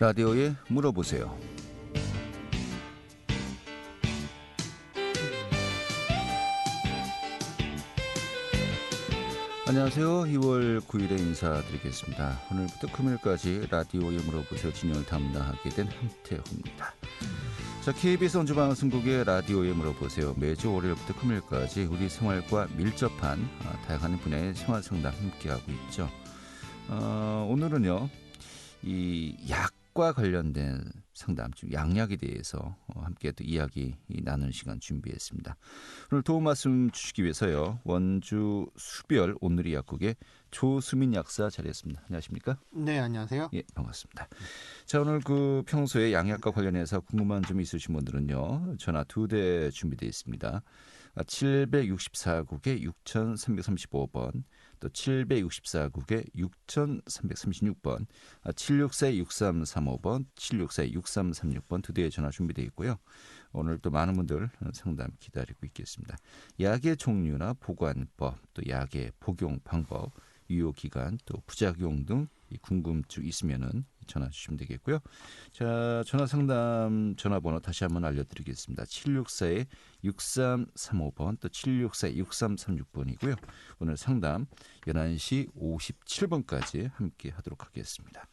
라디오에 물어보세요. 안녕하세요. 2월 9일에 인사드리겠습니다. 오늘부터 금요일까지 라디오에 물어보세요. 진행을 담당하게 된 함태호입니다. 자, KBS 원주방송국의 라디오에 물어보세요. 매주 월요일부터 금요일까지 우리 생활과 밀접한 아, 다양한 분야의 생활 상담 함께하고 있죠. 어, 오늘은요, 이 약 과 관련된 상담, 즉 양약에 대해서 어, 함께 또 이야기 나누는 시간 준비했습니다. 오늘 도움 말씀 주시기 위해서요. 원주 수별 오늘의 약국의 조수민 약사 자리했습니다. 안녕하십니까? 네, 안녕하세요. 예, 반갑습니다. 자, 오늘 그 평소에 양약과 관련해서 궁금한 점이 있으신 분들은요. 전화 두 대 준비되어 있습니다. 764국에 6335번, 또 764국에 6336번, 764-6335번, 764-6336번 두 대의 전화 준비되어 있고요. 오늘 또 많은 분들 상담 기다리고 있겠습니다. 약의 종류나 보관법, 또 약의 복용 방법, 유효 기간, 또 부작용 등 궁금증 있으면은 전화 주시면 되겠고요. 자, 전화 상담 전화번호 다시 한번 알려드리겠습니다. 764에 6335번 또 764에 6336번이고요. 오늘 상담 11시 57번까지 함께 하도록 하겠습니다.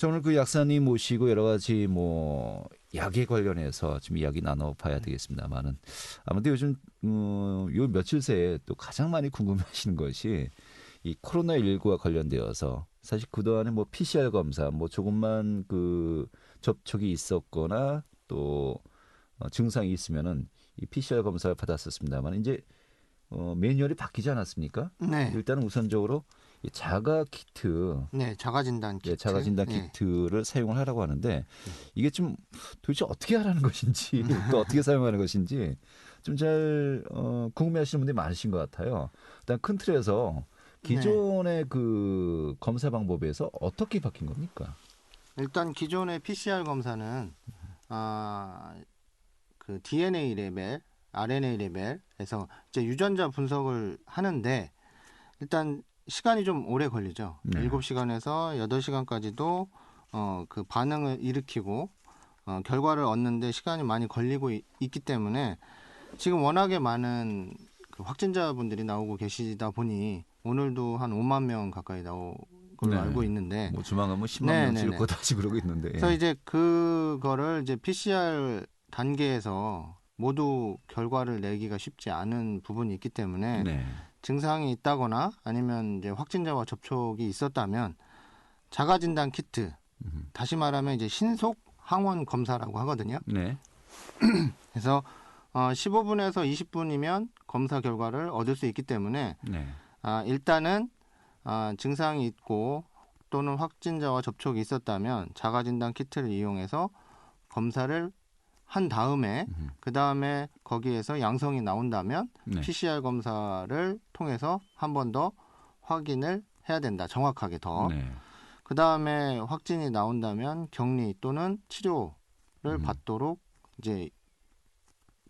자, 오늘 그 약사님 모시고 여러 가지 뭐 약에 관련해서 좀 이야기 나눠봐야 되겠습니다만은 아무튼 요즘 음, 요 며칠 새에 또 가장 많이 궁금해하시는 것이 이 코로나 19와 관련되어서 사실 그동안에 뭐 PCR 검사 뭐 조금만 그 접촉이 있었거나 또 어, 증상이 있으면은 이 PCR 검사를 받았었습니다만 이제 어, 매뉴얼이 바뀌지 않았습니까? 네. 일단은 우선적으로 이 자가 키트, 네, 자가 진단 키트. 예, 자가 진단 네. 키트를 사용을 하라고 하는데 이게 좀 도대체 어떻게 하라는 것인지 또 어떻게 사용하는 것인지 좀 잘 어, 궁금해하시는 분들이 많으신 것 같아요. 일단 큰 틀에서 기존의 그 검사 방법에서 어떻게 바뀐 겁니까? 일단 기존의 PCR 검사는 아, 그 DNA 레벨, RNA 레벨에서 이제 유전자 분석을 하는데 일단 시간이 좀 오래 걸리죠. 네. 일곱 시간에서 여덟 시간까지도 어, 그 반응을 일으키고 어, 결과를 얻는데 시간이 많이 걸리고 있, 기 때문에 지금 워낙에 많은 그 확진자분들이 나오고 계시다 보니 오늘도 한 5만 명 가까이 나온 걸로 네. 알고 있는데 뭐 주망은 뭐 10만 네, 명 네, 찍을 네. 거 다시 그러고 있는데. 예. 그래서 이제 그거를 이제 PCR 단계에서 모두 결과를 내기가 쉽지 않은 부분이 있기 때문에 네. 증상이 있다거나 아니면 이제 확진자와 접촉이 있었다면 자가 진단 키트 음. 다시 말하면 이제 신속 항원 검사라고 하거든요. 네. 그래서 어 15분에서 20분이면 검사 결과를 얻을 수 있기 때문에 네. 아, 일단은 아, 증상이 있고 또는 확진자와 접촉이 있었다면 자가진단 키트를 이용해서 검사를 한 다음에 음. 그 다음에 거기에서 양성이 나온다면 네. PCR 검사를 통해서 한 번 더 확인을 해야 된다. 정확하게 더. 네. 그 다음에 확진이 나온다면 격리 또는 치료를 음. 받도록 이제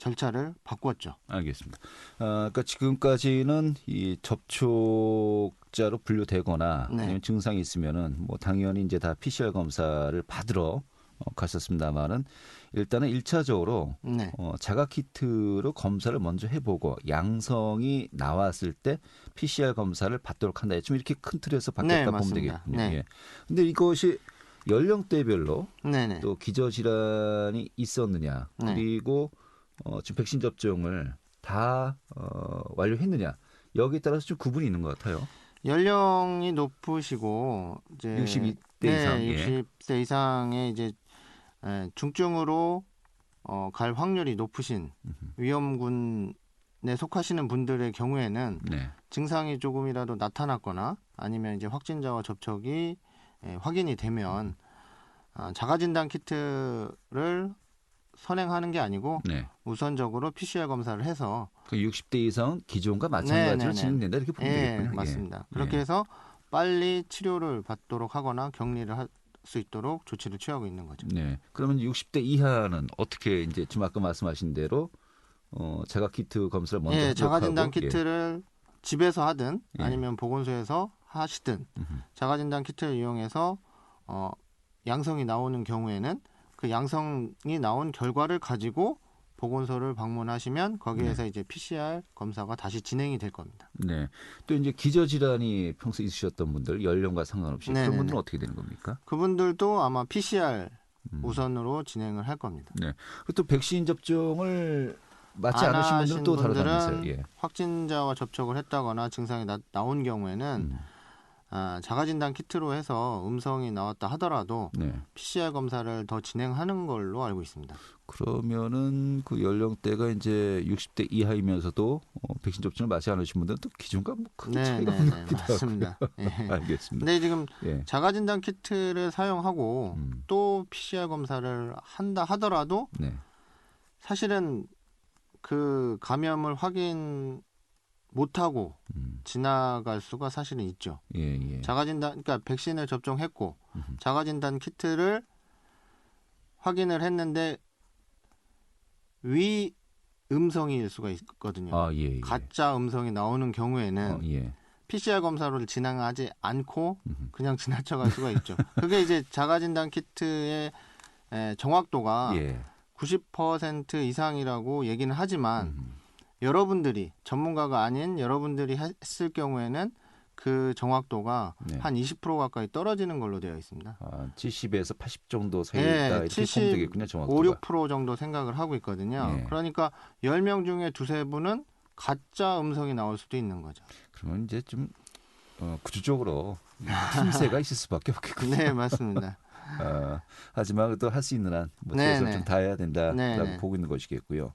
절차를 바꿨죠. 알겠습니다. 아, 그러니까 지금까지는 이 접촉자로 분류되거나 네. 아니면 증상이 있으면은 뭐 당연히 이제 다 PCR 검사를 받으러 어, 갔었습니다만은 일단은 일차적으로 네. 어, 자가 키트로 검사를 먼저 해보고 양성이 나왔을 때 PCR 검사를 받도록 한다. 좀 이렇게 큰 틀에서 바뀌었다 네, 보면 맞습니다. 되겠군요. 네. 예. 근데 이것이 연령대별로 네네. 또 기저 질환이 있었느냐 네. 그리고 어, 지금 백신 접종을 다 어, 완료했느냐 여기에 따라서 좀 구분이 있는 것 같아요. 연령이 높으시고 이제 62대 네, 이상, 예. 60대 이상의 이제 에, 중증으로 어, 갈 확률이 높으신 위험군에 속하시는 분들의 경우에는 네, 증상이 조금이라도 나타났거나 아니면 이제 확진자와 접촉이 에, 확인이 되면 아, 자가진단 키트를 선행하는 게 아니고 네. 우선적으로 PCR 검사를 해서 그 60대 이상 기존과 마찬가지로 네, 네, 네. 진행된다 이렇게 보면 예, 되겠군요. 맞습니다. 예. 그렇게 예. 해서 빨리 치료를 받도록 하거나 격리를 할 수 있도록 조치를 취하고 있는 거죠. 네. 그러면 60대 이하는 어떻게 이제 지금 아까 말씀하신 대로 어, 자가 키트 검사를 먼저 예, 자가 진단 하고, 예. 키트를 집에서 하든 예. 아니면 보건소에서 하시든 음흠. 자가 진단 키트를 이용해서 어 양성이 나오는 경우에는 그 양성이 나온 결과를 가지고 보건소를 방문하시면 거기에서 이제 PCR 검사가 다시 진행이 될 겁니다. 네. 또 이제 기저 질환이 평소 에 있으셨던 분들 연령과 상관없이 네네네. 그런 분들은 어떻게 되는 겁니까? 그분들도 아마 PCR 음. 우선으로 진행을 할 겁니다. 네. 또 백신 접종을 맞지 안 않으신 분들은 또 다르다면서요. 예. 확진자와 접촉을 했다거나 증상이 나, 나온 경우에는 음. 아, 자가진단 키트로 해서 음성이 나왔다 하더라도 네. PCR 검사를 더 진행하는 걸로 알고 있습니다. 그러면은 그 연령대가 이제 60대 이하이면서도 어, 백신 접종을 맞지 않으신 분들은 또 기준과 뭐 크게 차이가 네, 하고. 맞습니다. 예. 알겠습니다. 근데 지금 예. 자가진단 키트를 사용하고 음. 또 PCR 검사를 한다 하더라도 네. 사실은 그 감염을 확인 못하고 음. 지나갈 수가 사실은 있죠. 예, 예. 자가진단, 그러니까 백신을 접종했고 음흠. 자가진단 키트를 확인을 했는데 위 음성일 수가 있거든요. 아, 예, 예. 가짜 음성이 나오는 경우에는 어, 예. PCR 검사를 진행하지 않고. 그냥 지나쳐갈 수가 있죠. 그게 이제 자가진단 키트의 에, 정확도가 예. 90% 이상이라고 얘기는 하지만 음. 여러분들이 전문가가 아닌 여러분들이 했을 경우에는 그 정확도가 네. 한20% 가까이 떨어지는 걸로 되어 있습니다. 아, 70에서 80 정도 사이에 예, 있다 이렇게 70, 보면 되겠군요, 5, 정확도가. 6% 정도 생각을 하고 있거든요. 예. 그러니까 10명 중에 두세 분은 가짜 음성이 나올 수도 있는 거죠. 그러면 이제 좀 어, 구조적으로 틈새가 있을 수밖에 없겠군요. 네, 맞습니다. 아, 하지만 또 할 수 있는 한뭐 네, 최선을 네. 좀 다해야 된다라고 네, 네. 보고 있는 것이겠고요.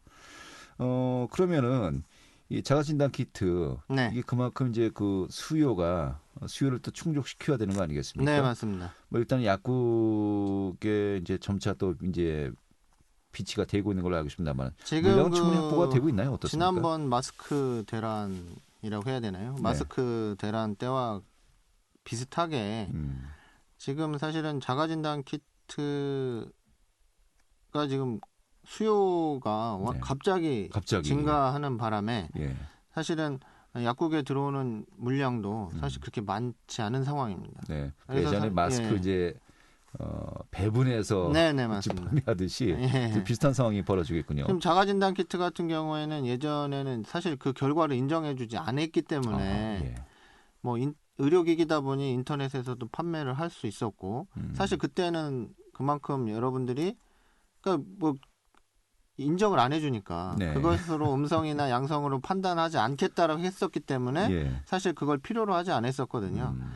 어 그러면은 이 자가진단 키트 네. 이게 그만큼 이제 그 수요가 수요를 또 충족시켜야 되는 거 아니겠습니까? 네, 맞습니다. 뭐 일단 약국에 이제 점차 또 이제 비치가 되고 있는 걸로 알고 있습니다만 지금 물량 충분히 그 확보가 되고 있나요? 어떻습니까? 지난번 마스크 대란이라고 해야 되나요? 네. 마스크 대란 때와 비슷하게 음, 지금 사실은 자가진단 키트가 지금 수요가 와- 네. 갑자기, 갑자기 증가하는 바람에 예. 사실은 약국에 들어오는 물량도 음. 사실 그렇게 많지 않은 상황입니다. 네. 예전에 사- 마스크 예. 이제 어, 배분해서 네, 네. 판매하듯이 예. 좀 비슷한 상황이 벌어지겠군요. 지금 자가진단 키트 같은 경우에는 예전에는 사실 그 결과를 인정해주지 않았기 아, 때문에 예. 뭐 인- 의료기기다 보니 인터넷에서도 판매를 할 수 있었고 음. 사실 그때는 그만큼 여러분들이 그러니까 뭐 인정을 안 해주니까 네. 그것으로 음성이나 양성으로 판단하지 않겠다라고 했었기 때문에 예. 사실 그걸 필요로 하지 않았었거든요. 음,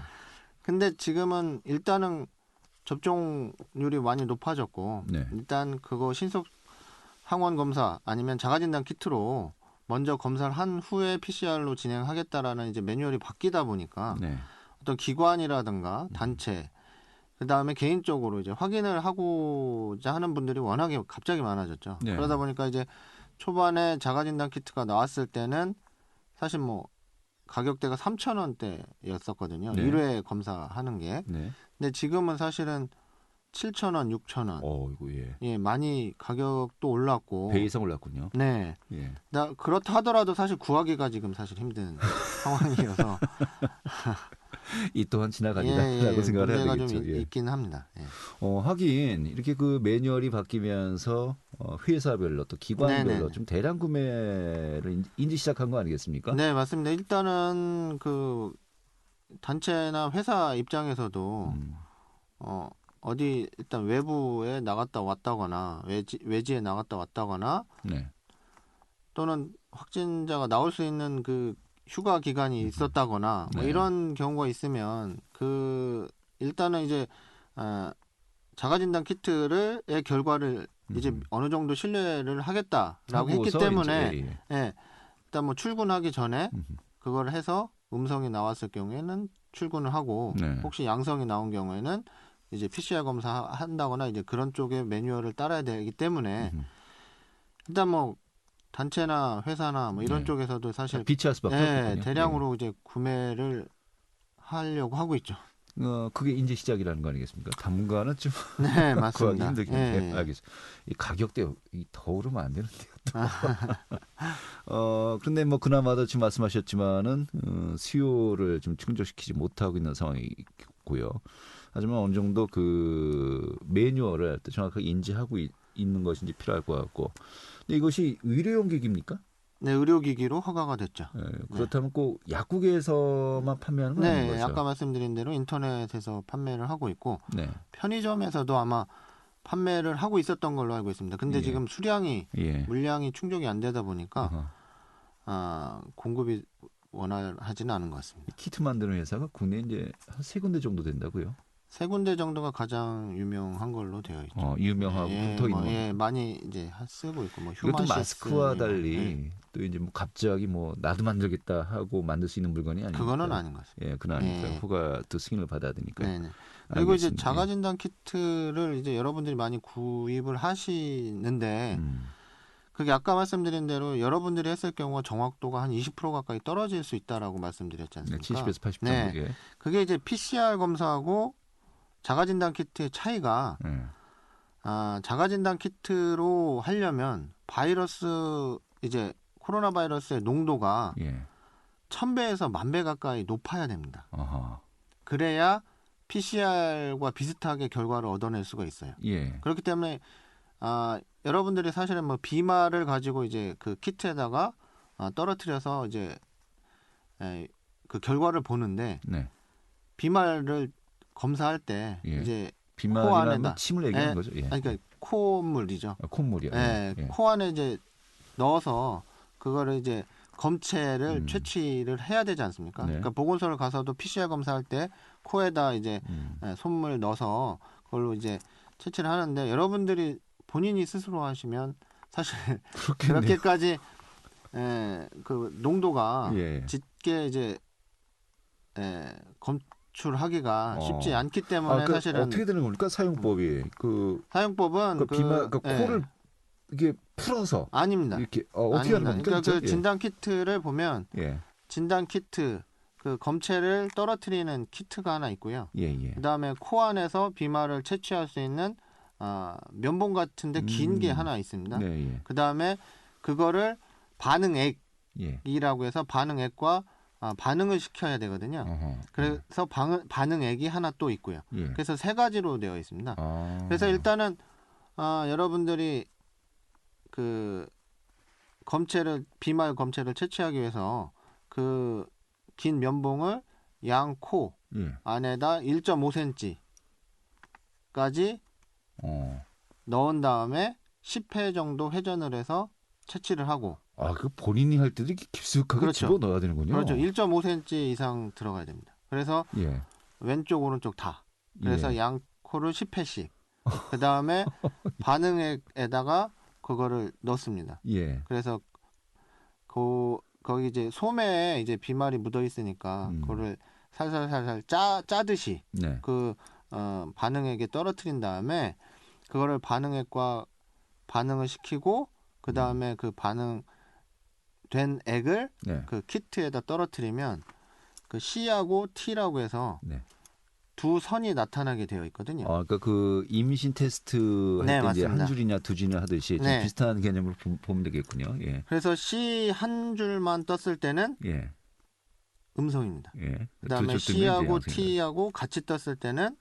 근데 지금은 일단은 접종률이 많이 높아졌고 네. 일단 그거 신속 항원 검사 아니면 자가진단 키트로 먼저 검사를 한 후에 PCR로 진행하겠다라는 이제 매뉴얼이 바뀌다 보니까 네. 어떤 기관이라든가 단체 그 다음에 개인적으로 이제 확인을 하고자 하는 분들이 워낙에 갑자기 많아졌죠. 네. 그러다 보니까 이제 초반에 자가진단 키트가 나왔을 때는 사실 뭐 가격대가 3천 원대였었거든요. 네. 1회 검사하는 게. 네. 근데 지금은 사실은 7천 원, 6천 원. 어, 이거 예. 예, 많이 가격도 올랐고. 배 이상 올랐군요. 네. 예. 나 그렇다 하더라도 사실 구하기가 지금 사실 힘든 상황이어서 이 또한 지나가리라고 생각을 해야 되겠죠. 좀 있- 예. 있긴 합니다. 예. 어, 하긴 이렇게 그 매뉴얼이 바뀌면서 어, 회사별로 또 기관별로 네네네. 좀 대량 구매를 인- 이제 시작한 거 아니겠습니까? 네, 맞습니다. 일단은 그 단체나 회사 입장에서도 음, 어 어디 일단 외부에 나갔다 왔다거나 외지 외지에 나갔다 왔다거나 네. 또는 확진자가 나올 수 있는 그 휴가 기간이 있었다거나 뭐 네. 이런 경우가 있으면 그 일단은 이제 아, 자가진단 키트를 의 결과를 이제 음. 어느 정도 신뢰를 하겠다라고 했기 때문에 이제, 예, 예, 일단 뭐 출근하기 전에 음. 그걸 해서 음성이 나왔을 경우에는 출근을 하고 네. 혹시 양성이 나온 경우에는 이제 PCR 검사 한다거나 이제 그런 쪽의 매뉴얼을 따라야 되기 때문에 음. 일단 뭐 단체나 회사나 뭐 이런 네. 쪽에서도 사실 비치할 수밖에 예, 없군요. 대량으로 이제 구매를 하려고 하고 있죠. 예. 어, 그게 이제 시작이라는 거 아니겠습니까? 당분간은 좀 네, 맞습니다. 힘들긴 예. 알겠습니다. 이 가격대 이더 오르면 안 되는데요. 또. 어 그런데 뭐 그나마도 지금 말씀하셨지만은 어, 수요를 좀 충족시키지 못하고 있는 상황이고요. 하지만 어느 정도 그 매뉴얼을 또 정확하게 인지하고 있, 는 이제 필요할 것 같고. 근데 이것이 의료용 기기입니까? 네, 의료기기로 허가가 됐죠. 예, 그렇다면 꼭 약국에서만 판매하는 건 네, 거죠? 아까 말씀드린 대로 인터넷에서 판매를 하고 있고 네. 편의점에서도 아마 판매를 하고 있었던 걸로 알고 있습니다. 근데 예. 지금 수량이 예. 물량이 충족이 안 되다 보니까 어허. 아, 공급이 원활하지는 않은 것 같습니다. 키트 만드는 회사가 국내에 이제 한 세 군데 정도 된다고요? 세 군데 정도가 가장 유명한 걸로 되어 있죠. 어, 유명하고 예, 붙어 뭐, 있는. 예, 많이 이제 하- 쓰고 있고 뭐 이것도 휴마시스 마스크와 달리 예, 또 이제 뭐 갑자기 뭐 나도 만들겠다 하고 만들 수 있는 물건이 아니니까. 그거는 아닌 것 같습니다. 예, 그건 아니니까 예. 후가 또 승인을 받아야 되니까. 네, 네. 그리고 이제. 자가 진단 키트를 이제 여러분들이 많이 구입을 하시는데 음. 그게 아까 말씀드린 대로 여러분들이 했을 경우가 정확도가 한 20% 가까이 떨어질 수 있다라고 말씀드렸지 네, 않습니까? 70에서 80 네. 정도게. 그게 이제 PCR 검사하고 자가 진단 키트의 차이가 예. 아, 자가 진단 키트로 하려면 바이러스 이제 코로나 바이러스의 농도가 예. 1000배에서 만배 가까이 높아야 됩니다. 어허. 그래야 PCR과 비슷하게 결과를 얻어낼 수가 있어요. 예. 그렇기 때문에 아, 여러분들이 사실은 뭐 비말을 가지고 이제 그 키트에다가 아, 떨어뜨려서 이제 에, 그 결과를 보는데 네. 비말을 검사할 때 예. 이제 비만이라면 안에다. 침을 얘기하는 예. 거죠. 예. 아니, 그러니까 콧물이죠. 아, 콧물이요. 예, 예. 코 안에 이제 넣어서 그거를 이제 검체를 음. 채취를 해야 되지 않습니까? 네. 그러니까 보건소를 가서도 PCR 검사할 때 코에다 이제 음. 예, 손물 넣어서 그걸로 이제 채취를 하는데 여러분들이 본인이 스스로 하시면 사실 그렇겠네요. 그렇게까지 예, 그 농도가 예. 짙게 이제 예, 검 출하기가 어. 쉽지 않기 때문에 아, 그 사실은 어떻게 되는 겁니까? 사용법이 그, 사용법은 그 비만 그 예, 코를 이게 풀어서 아닙니다. 이렇게 어, 어떻게 하는. 겁니까? 그러니까 그 진짜? 진단 키트를 보면 예. 진단 키트 그 검체를 떨어뜨리는 키트가 하나 있고요. 예, 예. 그다음에 코 안에서 비말을 채취할 수 있는 아, 면봉 같은데 긴게 음. 하나 있습니다. 네, 예. 그다음에 그거를 반응액이라고 예. 해서 반응액과 아, 반응을 시켜야 되거든요. 어허. 그래서 방, 반응액이 하나 또 있고요. 예. 그래서 세 가지로 되어 있습니다. 아. 그래서 일단은 아, 여러분들이 그 검체를 비말 검체를 채취하기 위해서 그 긴 면봉을 양코 예. 안에다 1.5cm까지 어. 넣은 다음에 10회 정도 회전을 해서 채취를 하고 아, 그 본인이 할 때도 이렇게 깊숙하게 그렇죠. 집어 넣어야 되는군요. 그렇죠 1.5cm 이상 들어가야 됩니다. 그래서 예. 왼쪽 오른쪽 다 그래서 예. 양 코를 10회씩 그 다음에 반응액에다가 그거를 넣습니다. 예. 그래서 그 거기 이제 소매에 이제 비말이 묻어 있으니까 음. 그거를 살살살살 짜 짜듯이 네. 그 어, 반응액에 떨어뜨린 다음에 그거를 반응액과 반응을 시키고 그 다음에 그 반응 된 액을 네. 그 키트에다 떨어뜨리면 그 C하고 T라고 해서 네. 두 선이 나타나게 되어 있거든요. 아, 그러니까 그 임신 테스트 할 네, 때. 한 줄이냐 두 줄이냐 하듯이 좀 네. 비슷한 보- 보면 되겠군요. 예. 그래서 C 한 줄만 떴을 때는 예. 음성입니다. 예. 그다음에 C하고. T하고 같이 떴을 때는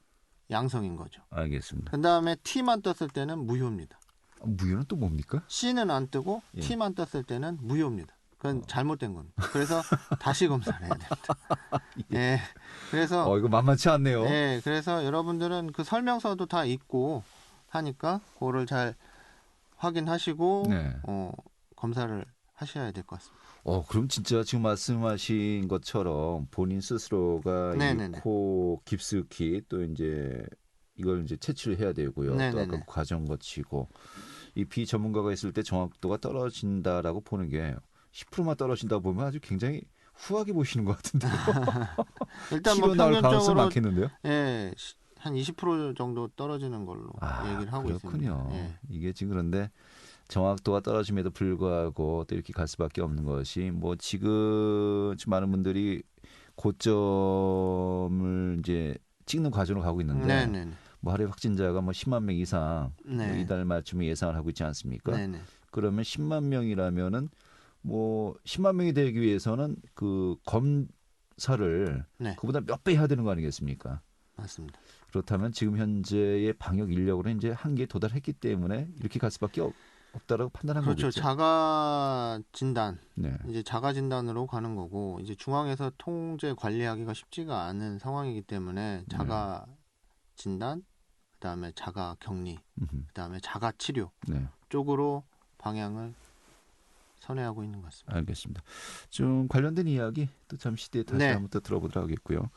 양성인 거죠. 알겠습니다. 그다음에 T만 떴을 때는 무효입니다. 아, 무효는 또 뭡니까? C는 안 뜨고 예. T만 떴을 때는 무효입니다. 그건 잘못된 겁니다. 그래서 다시 검사를 해야 됩니다. 예. 그래서 어, 이거 만만치 않네요. 예, 그래서 여러분들은 그 설명서도 다 있고 하니까 그거를 잘 확인하시고 네. 어, 검사를 하셔야 될 것 같습니다. 어, 그럼 진짜 지금 말씀하신 것처럼 본인 스스로가 네네네. 이코 깊숙이 또 이제 이걸 이제 채취를 해야 되고요. 또 네네네. 아까 그 과정 거치고 이 비전문가가 있을 때 정확도가 떨어진다라고 보는 게 10%만 떨어진다 보면 아주 굉장히 후하게 보시는 것 같은데요. 일단 뭐 나올 가능성 많겠는데요. 예, 시- 한20% 정도 떨어지는 걸로 아, 얘기를 하고 그렇군요. 있습니다. 예. 이게 지금 그런데 정확도가 떨어짐에도 불구하고 또 이렇게 갈 수밖에 없는 것이 뭐 지금 좀 많은 분들이 고점을 이제 찍는 과정으로 가고 있는데 네, 네, 네. 뭐 하루에 확진자가 뭐 10만 명 이상 뭐 네. 이달 말쯤에 예상을 하고 있지 않습니까? 네, 네. 그러면 10만 명이라면은 뭐 10만 명이 되기 위해서는 그 검사를 네. 그보다 몇 배 해야 되는 거 아니겠습니까? 맞습니다. 그렇다면 지금 현재의 방역 인력으로 이제 한계에 도달했기 때문에 이렇게 갈 수밖에 없, 없다라고 판단한 그렇죠. 거겠죠. 자가 진단 네. 이제 자가 진단으로 가는 거고 이제 중앙에서 통제 관리하기가 쉽지가 않은 상황이기 때문에 자가 진단 그다음에 자가 격리 음흠. 그다음에 자가 치료 네. 쪽으로 방향을 선회하고 있는 것 같습니다. 알겠습니다. 좀 관련된 이야기 또 잠시 뒤에 다시 네. 한번 또 들어보도록 하겠고요.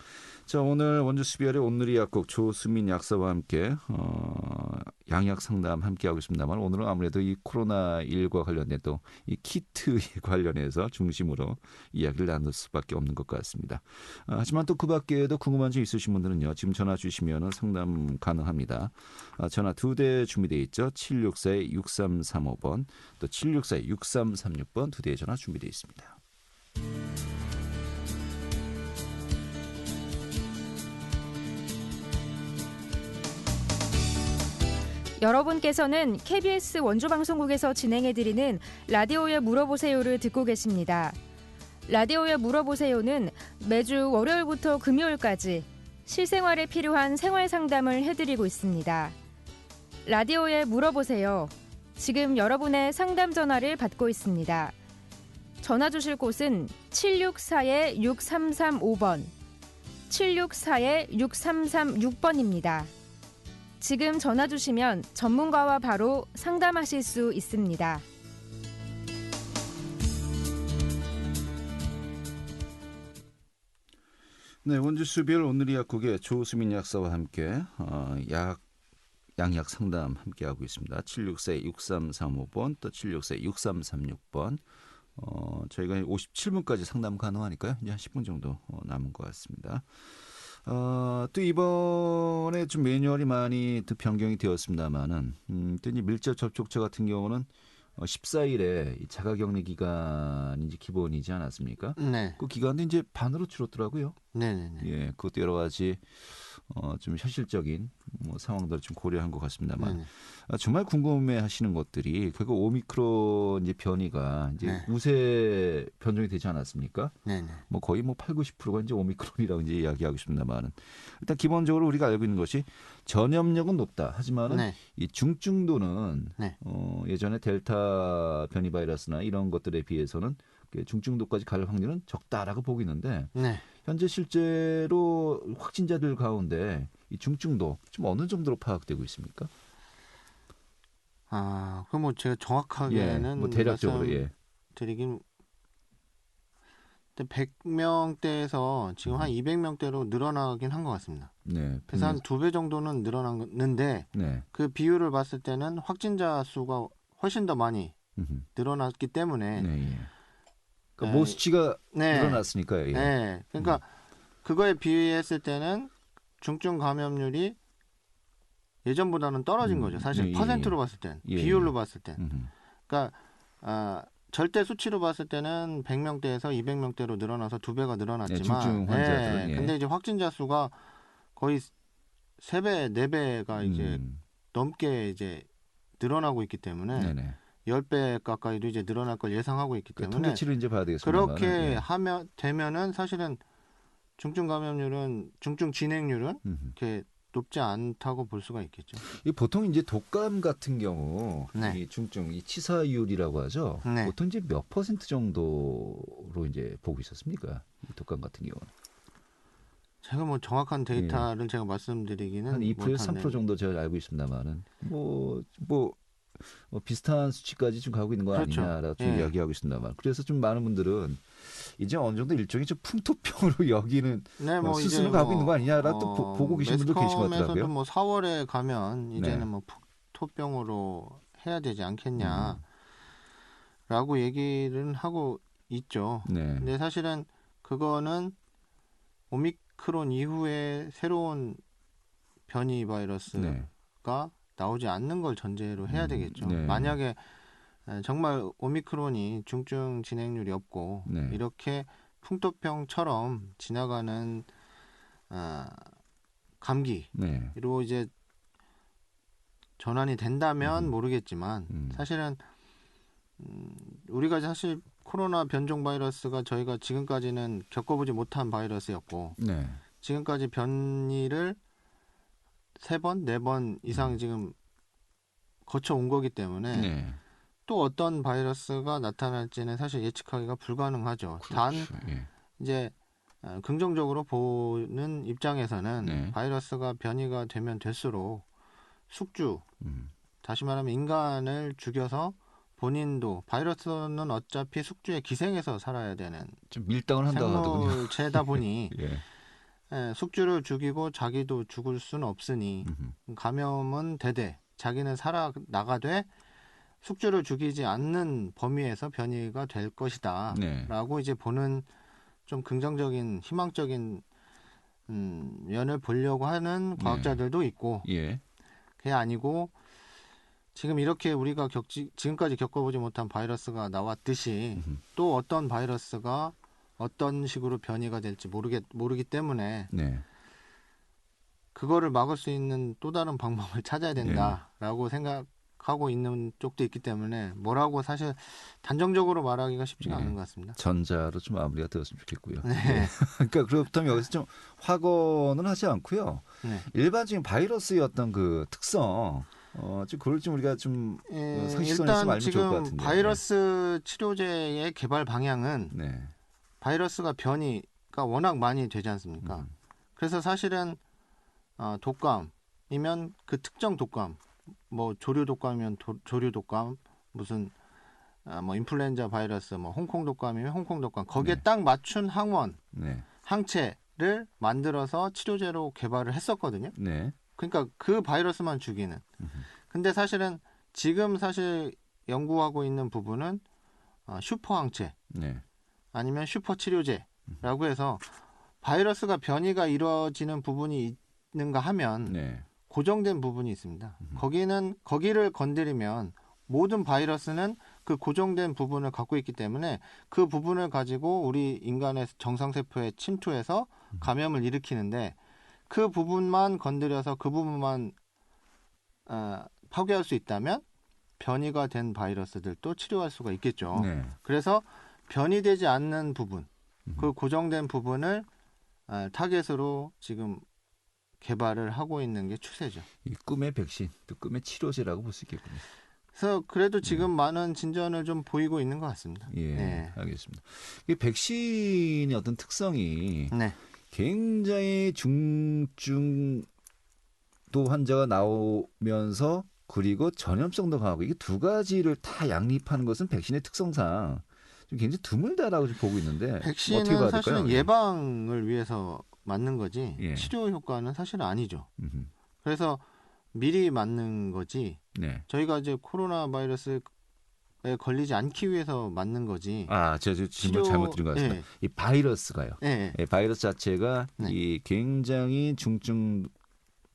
자 오늘 원주 수비열의 오늘의 약국 조수민 약사와 함께 어, 양약 상담 함께 하고 있습니다만 오늘은 아무래도 이 코로나 1과 관련된 또 이 키트에 관련해서 중심으로 이야기를 나눌 수밖에 없는 것 같습니다. 아, 하지만 또 그밖에도 궁금한 점 있으신 분들은요 지금 전화 주시면 상담 가능합니다. 아, 전화 두 대 준비되어 있죠. 764-6335번 또 764-6336번 두 대의 전화 준비되어 있습니다. 여러분께서는 KBS 원주방송국에서 진행해드리는 라디오에 물어보세요를 듣고 계십니다. 라디오에 물어보세요는 매주 월요일부터 금요일까지 실생활에 필요한 생활 상담을 해드리고 있습니다. 라디오에 물어보세요. 지금 여러분의 상담 전화를 받고 있습니다. 전화 주실 곳은 764-6335번, 764-6336번입니다. 지금 전화 주시면 전문가와 바로 상담하실 수 있습니다. 네, 원주 수비열 오늘의 약국의 조수민 약사와 함께 어, 약 양약 상담 함께 하고 있습니다. 764-6335번 또 764-6336번 어, 저희가 57분까지 상담 가능하니까요. 이제 한 10분 정도 어, 남은 것 같습니다. 어, 또 이번에 좀 매뉴얼이 많이 또 변경이 되었습니다만은 음, 또이 밀접 접촉자 같은 경우는 어, 14일에 이 자가격리 기간이 이제 기본이지 않았습니까? 네, 그 기간도 이제 반으로 줄었더라고요. 네, 네, 네. 예, 그것도 여러 가지 어, 좀 현실적인 뭐 상황들을 좀 고려한 것 같습니다만 네, 네. 아, 정말 궁금해하시는 것들이 결국 오미크론 이제 변이가 이제 네. 우세 변종이 되지 않았습니까? 네, 네. 뭐 거의 뭐 8, 90%가 이제 오미크론이라고 이제 이야기하고 있습니다만은 일단 기본적으로 우리가 알고 있는 것이 전염력은 높다. 하지만은 네, 이 중증도는 네. 어, 예전에 델타 변이 바이러스나 이런 것들에 비해서는 그 중증도까지 갈 확률은 적다라고 보고 있는데 네. 현재 실제로 확진자들 가운데 이 중증도 좀 어느 정도로 파악되고 있습니까? 아, 그럼 뭐 제가 정확하게는 뭐 대략적으로 예. 드리긴 100명대에서 지금 한 200명대로 늘어나긴 한 것 같습니다. 네. 그래서 한 두 배 정도는 늘어났는데 네. 그 비율을 봤을 때는 확진자 수가 훨씬 더 많이 음흠. 늘어났기 때문에 네. 예. 그러니까 네. 모 수치가 네. 늘어났으니까요. 예. 네. 그러니까 그거에 비했을 때는 중증 감염률이 예전보다는 떨어진 음, 거죠. 사실 예, 예, 퍼센트로 봤을 땐, 예, 비율로 예. 봤을 땐. 음흠. 그러니까 아, 절대 수치로 봤을 때는 100명대에서 200명대로 늘어나서 두 배가 늘어났지만, 네, 중증 환자들은, 예. 근데 이제 확진자 수가 거의 세 배, 네 배가 이제 음. 넘게 이제 늘어나고 있기 때문에 네네. 10배 가까이도 이제 늘어날 걸 예상하고 있기 그 때문에 통계치를 이제 봐야 되겠습니다. 그렇게 예. 하면 되면은 사실은 중증 감염률은 중증 진행률은 이렇게 높지 않다고 볼 수가 있겠죠. 이 보통 이제 독감 같은 경우 네. 이 중증 이 치사율이라고 하죠. 네. 보통 이제 몇 퍼센트 정도로 이제 보고 있었습니까? 이 독감 같은 경우는 제가 뭐 정확한 데이터를 제가 말씀드리기는 예. 한 2%에서 못하네요. 3% 정도 제가 알고 있습니다만은 뭐뭐 뭐 비슷한 수치까지 좀 가고 있는 거 그렇죠. 아니냐라고 좀 예. 이야기하고 있습니다만 그래서 좀 많은 분들은 이제 어느 정도 일종의 좀 풍토병으로 여기는 네, 어, 뭐 스스로 이제 가고 뭐, 있는 거 아니냐라 또 보- 보고 계신 분도 계신 것 같더라고요. 뭐 4월에 가면 이제는 네. 뭐 토병으로 해야 되지 않겠냐라고 음. 얘기를 하고 있죠. 네. 근데 사실은 그거는 오미크론 이후에 새로운 변이 바이러스가 네. 나오지 않는 걸 전제로 해야 음, 되겠죠. 네. 만약에 에, 정말 오미크론이 중증 진행률이 없고 네. 이렇게 풍토병처럼 지나가는 아, 감기로 네. 이제 전환이 된다면 음. 모르겠지만 음. 사실은 음, 우리가 사실 코로나 변종 바이러스가 저희가 지금까지는 겪어보지 못한 바이러스였고 네. 지금까지 변이를 세 번, 네 번 이상 지금 거쳐 온 거기 때문에 네. 또 어떤 바이러스가 나타날지는 사실 예측하기가 불가능하죠. 단 그렇죠. 예. 이제 어, 긍정적으로 보는 입장에서는 네. 바이러스가 변이가 되면 될수록 숙주, 음. 다시 말하면 인간을 죽여서 본인도 바이러스는 어차피 숙주에 기생해서 살아야 되는 좀 밀당을 한다고 하더군요. 생물체다 보니 예. 예, 숙주를 죽이고 자기도 죽을 수는 없으니 음흠. 감염은 되되 자기는 살아 나가되 숙주를 죽이지 않는 범위에서 변이가 될 것이다. 네. 라고 이제 보는 좀 긍정적인 희망적인 음, 면을 보려고 하는 네. 과학자들도 있고 예. 그게 아니고 지금 이렇게 우리가 겪지 지금까지 겪어보지 못한 바이러스가 나왔듯이 음흠. 또 어떤 바이러스가 어떤 식으로 변이가 될지 모르겠 모르기 때문에 네. 그거를 막을 수 있는 또 다른 방법을 찾아야 네. 된다라고 생각하고 있는 쪽도 있기 때문에 뭐라고 사실 단정적으로 말하기가 쉽지가 네. 않은 것 같습니다. 전자로 좀 마무리가 되었으면 좋겠고요. 네. 예. 그러니까 그렇다면 여기서 좀 확언은 하지 않고요. 네. 일반적인 바이러스의 어떤 그 특성, 어, 좀 그걸 좀 우리가 좀 예, 일단 지금. 바이러스 치료제의 개발 방향은 네. 바이러스가 변이가 워낙 많이 되지 않습니까? 음. 그래서 사실은 어, 독감이면 그 특정 독감, 뭐 조류 독감이면 도- 조류 독감, 무슨 아, 뭐 인플루엔자 바이러스, 뭐 홍콩 독감이면 홍콩 독감 거기에 네. 딱 맞춘 항원, 네. 항체를 만들어서 치료제로 개발을 했었거든요. 네. 그러니까 그 바이러스만 죽이는. 음흠. 근데 사실은 지금 사실 연구하고 있는 부분은 어, 슈퍼 항체 네. 아니면 슈퍼 치료제라고 해서 바이러스가 변이가 이루어지는 부분이 있는가 하면 네. 고정된 부분이 있습니다. 음. 거기는 거기를 건드리면 모든 바이러스는 그 고정된 부분을 갖고 있기 때문에 그 부분을 가지고 우리 인간의 정상 세포에 침투해서 음. 감염을 일으키는데 그 부분만 건드려서 그 부분만 어, 파괴할 수 있다면 변이가 된 바이러스들도 치료할 수가 있겠죠. 네. 그래서 변이 되지 않는 부분, 음. 그 고정된 부분을 아, 타겟으로 지금 개발을 하고 있는 게 추세죠. 이 꿈의 백신, 또 꿈의 치료제라고 볼 수 있겠군요. 그래서 그래도 지금 많은 진전을 좀 보이고 있는 것 같습니다. 예, 네. 알겠습니다. 이 백신의 어떤 특성이 네, 굉장히 중증도 환자가 나오면서 그리고 전염성도 강하고 이게 두 가지를 다 양립하는 것은 백신의 특성상 좀 굉장히 드물다라고 좀 보고 있는데 어떻게 백신은 봐야 사실은 될까요? 예방을 위해서 맞는 거지 예. 치료 효과는 사실 아니죠. 음흠. 그래서 미리 맞는 거지 네. 저희가 이제 코로나 바이러스에 걸리지 않기 위해서 맞는 거지. 아, 제가 지금 치료- 잘못 드린 것 같습니다. 예. 이 바이러스가요. 예, 예, 바이러스 자체가 네. 이 굉장히 중증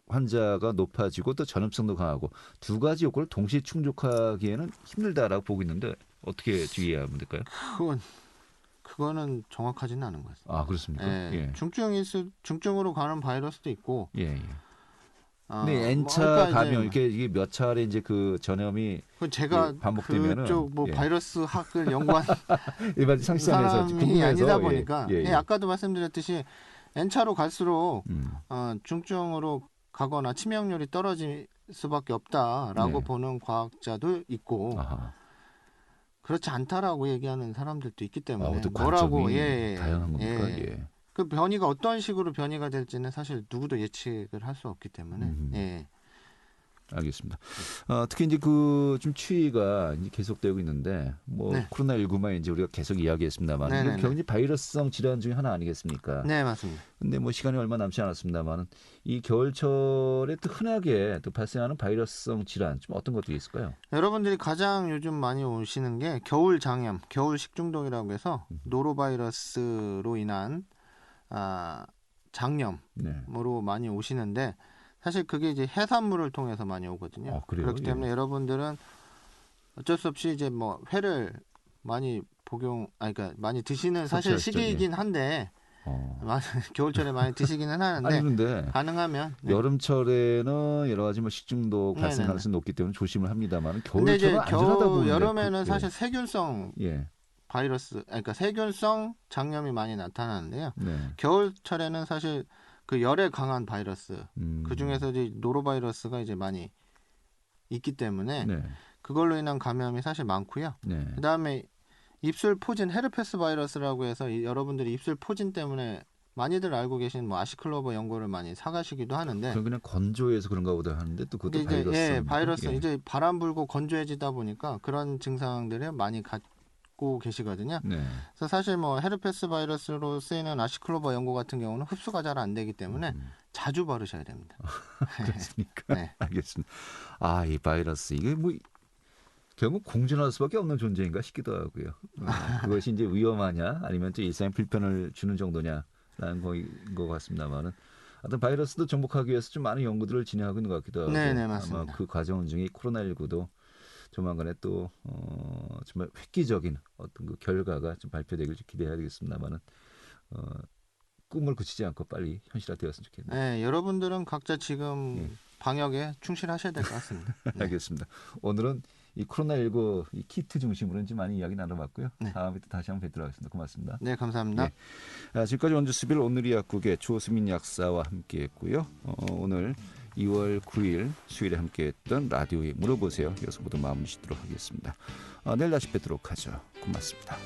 환자가 높아지고 또 전염성도 강하고 두 가지 요건을 동시에 충족하기에는 힘들다라고 보고 있는데 어떻게 이해하면 될까요? 그건 그거는 정확하지는 않은 것 같습니다. 아 그렇습니까? 예, 예. 중증일 수 중증으로 가는 바이러스도 있고. 예, 예. 아, 근데 뭐 N차 그러니까 감염 이제 이렇게 이게 몇 차례 이제 그 전염이 그 제가 예, 반복되면은, 그쪽 뭐 예. 바이러스 학을 연구한 일반 상식선에서 사람이 아니다 예, 보니까 예, 예. 예, 아까도 말씀드렸듯이 N차로 갈수록 음, 어, 중증으로 가거나 치명률이 떨어질 수밖에 없다라고 네. 보는 과학자도 있고 아하. 그렇지 않다라고 얘기하는 사람들도 있기 아, 때문에 어떤 뭐라고 예, 예, 다양한 겁니까? 예. 예. 그 변이가 어떤 식으로 변이가 될지는 사실 누구도 예측을 할 수 없기 때문에 음. 예. 알겠습니다. 어, 특히 이제 그 좀 추위가 이제 계속되고 있는데 뭐 네. 코로나 19만 이제 우리가 계속 이야기했습니다만 네네네. 이건 굉장히 바이러스성 질환 중에 하나 아니겠습니까? 네 맞습니다. 근데 뭐 시간이 얼마 남지 않았습니다만 이 겨울철에 또 흔하게 또 발생하는 바이러스성 질환 좀 어떤 것들이 있을까요? 여러분들이 가장 요즘 많이 오시는 게 겨울 장염, 겨울 식중독이라고 해서 음. 노로바이러스로 인한 아, 장염으로 네. 많이 오시는데 사실 그게 이제 해산물을 통해서 많이 오거든요. 아? 그렇기 때문에 여러분들은 어쩔 수 없이 이제 뭐 회를 많이 복용, 아니 그러니까 많이 드시는 사실 섭취하시죠, 시기이긴 한데 어. 겨울철에 많이 드시기는 하는데 아니 가능하면 네. 여름철에는 여러 가지 뭐 식중독 발생. 가능성이 높기 때문에 조심을 합니다만 겨울철은 겨울 여름에는 그- 사실 세균성 예. 바이러스, 그러니까 세균성 장염이 많이 나타나는데요. 네. 겨울철에는 사실 그 열에 강한 바이러스 음. 그 중에서 이제 노로바이러스가 이제 많이 있기 때문에 네. 그걸로 인한 감염이 사실 많고요. 네. 그다음에 입술 포진 헤르페스 바이러스라고 해서 이- 여러분들이 입술 포진 때문에 많이들 알고 계신 뭐 아시클로버 연고를 많이 사가시기도 하는데 그럼 그냥 건조해서 그런가 보다 하는데 또 그것도 이제 바이러스. 예, 바이러스 이제 바람 불고 건조해지다 보니까 그런 증상들을 많이 갖고 계시거든요. 네. 그래서 사실 뭐 헤르페스 바이러스로 쓰이는 아시클로버 연고 같은 경우는 흡수가 잘 안 되기 때문에 음. 자주 바르셔야 됩니다. 그렇습니까? 네. 알겠습니다. 아, 이 바이러스 이게 뭐 결국 공존할 수밖에 없는 존재인가 싶기도 하고요. 어, 그것이 이제 위험하냐 아니면 또 일상에 불편을 주는 정도냐라는 거인 것 같습니다만은 하여튼 바이러스도 정복하기 위해서 좀 많은 연구들을 진행하고 있는 것 같기도 하고 네, 네, 아마 맞습니다. 그 과정 중에 코로나19도 조만간에 또 어, 정말 획기적인 어떤 그 결과가 좀 발표되길 좀 기대해야 되겠습니다만은 어, 꿈을 그치지 않고 빨리 현실화되었으면 좋겠네요. 네, 여러분들은 각자 지금 예. 방역에 충실하셔야 될 것 같습니다. 네. 알겠습니다. 오늘은 이 코로나19 이 키트 중심으로 좀 많이 이야기 나눠봤고요. 네. 다음에 또 다시 한번 뵙도록 하겠습니다. 고맙습니다. 네, 감사합니다. 예. 아, 지금까지 원주 수빌 오늘이 약국의 조수민 약사와 함께했고요. 어, 오늘 2월 9일 수요일에 함께했던 라디오에 물어보세요. 여기서 모두 마무리 짓도록 하겠습니다. 아, 내일 다시 뵙도록 하죠. 고맙습니다.